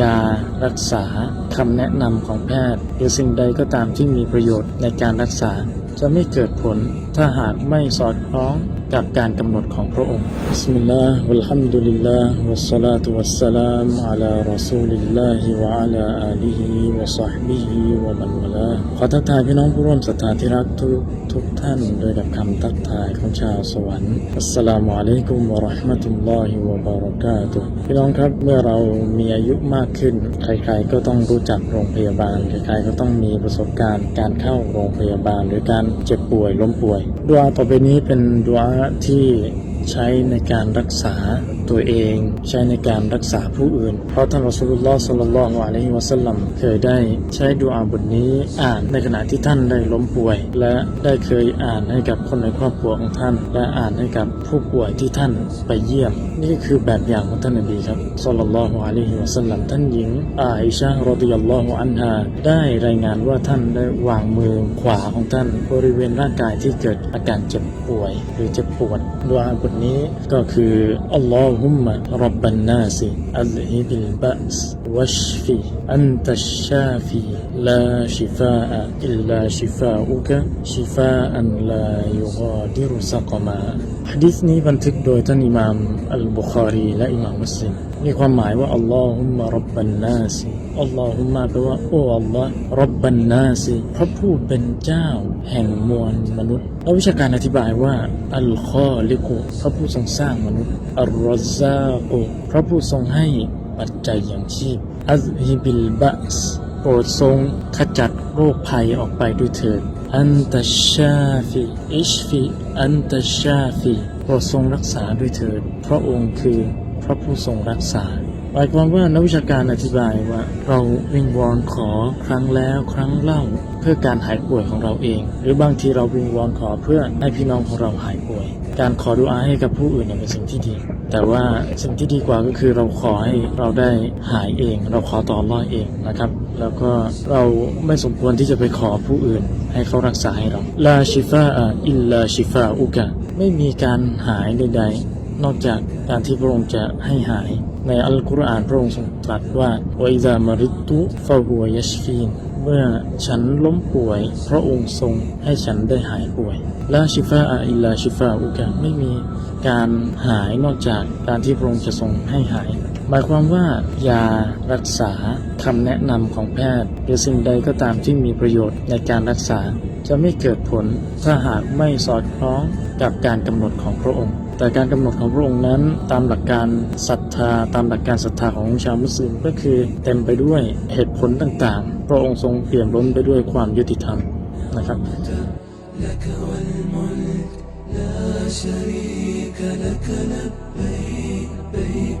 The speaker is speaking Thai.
ยารักษาคำแนะนำของแพทย์หรือสิ่งใดก็ตามที่มีประโยชน์ในการรักษา จะไม่เกิดผลถ้าหากไม่สอดคล้อง กับการกำหนดของพระองค์บิสมิลลาห์วัลฮัมดุลิลลาห์วัสสลาตุวัสสลามอะลารอซูลิลลาฮิวะอะลาอาลีฮิวะศอฮบิฮิวะมันวะลาขอทักทายพี่น้องผู้ร่วมศรัทธาที่รักทุกทุกท่านโดยกับคำทักทายของชาวสวรรค์อัสสลามุอะลัยกุมวะเราะห์มะตุลลอฮิวะบารอกาตุพี่น้องครับเมื่อเรามีอายุมากขึ้น ใครๆก็ต้องรู้จักโรงพยาบาลใครๆก็ต้องมีประสบการณ์การเข้าโรงพยาบาลหรือการเจ็บป่วยล้มป่วยดุอาต่อไปนี้เป็นดุอาที่ใช้ในการรักษา ตัวเอง ใช้ในการรักษาผู้อื่น เพราะท่านรอสูลุลลอฮ์สัลลัลลอฮุอะลัยฮิวะสัลลัมเคยได้ใช้ดุอาบทนี้อ่านในขณะที่ท่านได้ล้มป่วย และได้เคยอ่านให้กับคนในครอบครัวของท่าน และอ่านให้กับผู้ป่วยที่ท่านไปเยี่ยม นี่คือแบบอย่างของท่านนบีครับสัลลัลลอฮุอะลัยฮิวะสัลลัมท่านหญิงอาอิชะรอฎิยัลลอฮุอันฮาได้รายงานว่าท่านได้วางมือขวาของท่าน บริเวณร่างกายที่เกิดอาการเจ็บป่วย หรือเจ็บปวดดุอาบทนี้ก็คืออัลลอฮุมมะรับบันนาสิอัลฮิบิลบะสวัชฟีอันตัชชาฟีลาชิฟาอะอิลลาชิฟาอุกะชิฟาอันลายุกาดิรุซักมาฮะดีษนี้บันทึกโดยท่านอิหม่ามอัลบุคารีและอิหม่ามมุสลิมมีความหมายว่าอัลลอฮุมะรับบันนาสิอัลลอฮุมะแปลว่า โอ้อัลลอฮ์รับบันนาสิพระผู้เป็นเจ้า แห่งมวลมนุษย์แล้ววิชาการอธิบายว่า อัลคอลิกุพระผู้ทรงสร้างมนุษย์อัลรอซากุพระผู้ทรงให้ปัจจัยอย่างชีพ อัลฮิบิลบัสโปรดทรงขจัดโรคภัยออกไปด้วยเถิด อันตชาฟีอิชฟีอันตชชาฟีโปรดทรงรักษาด้วยเถิด พระองค์คือพระผู้ทรงรักษา หมายความว่านักวิชาการอธิบายว่า เราวิงวอนขอครั้งแล้วครั้งเล่า เพื่อการหายป่วยของเราเอง หรือบางทีเราวิงวอนขอเพื่อให้พี่น้องของเราหายป่วย การขอดุอาให้กับผู้อื่นเนี่ยเป็นสิ่งที่ดี แต่ว่าสิ่งที่ดีกว่าก็คือเราขอให้เราได้หายเอง เราขอต่ออัลลอฮ์เองนะครับ แล้วก็เราไม่สมควรที่จะไปขอผู้อื่น ให้เขารักษาให้เราลาชิฟาอะอิลลาชิฟาอุกะไม่มีการหายใดๆ นอกจากการที่พระองค์จะให้หาย ในอัลกุรอานพระองค์ทรงตรัสว่า wa idha maridtu fahuwa yashfin เมื่อฉันล้มป่วย พระองค์ทรงให้ฉันได้หายป่วยและชิฟาอะอิลลาชิฟาอุกะไม่มีการหายนอกจากการที่พระองค์จะทรงให้หาย หมายความว่ายารักษาคำแนะนำของแพทย์ หรือสิ่งใดก็ตามที่มีประโยชน์ในการรักษา จะไม่เกิดผลถ้าหากไม่สอดคล้องกับการกำหนดของพระองค์แต่การกำหนดของพระองค์นั้น ตามหลักการศรัทธา ตามหลักการศรัทธาของชาวมุสลิมก็คือเต็มไปด้วยเหตุผลต่างๆ พระองค์ทรงเปี่ยมล้นไปด้วยความยุติธรรมนะครับ لك والملك لا شريك لك لبيك لبيك الله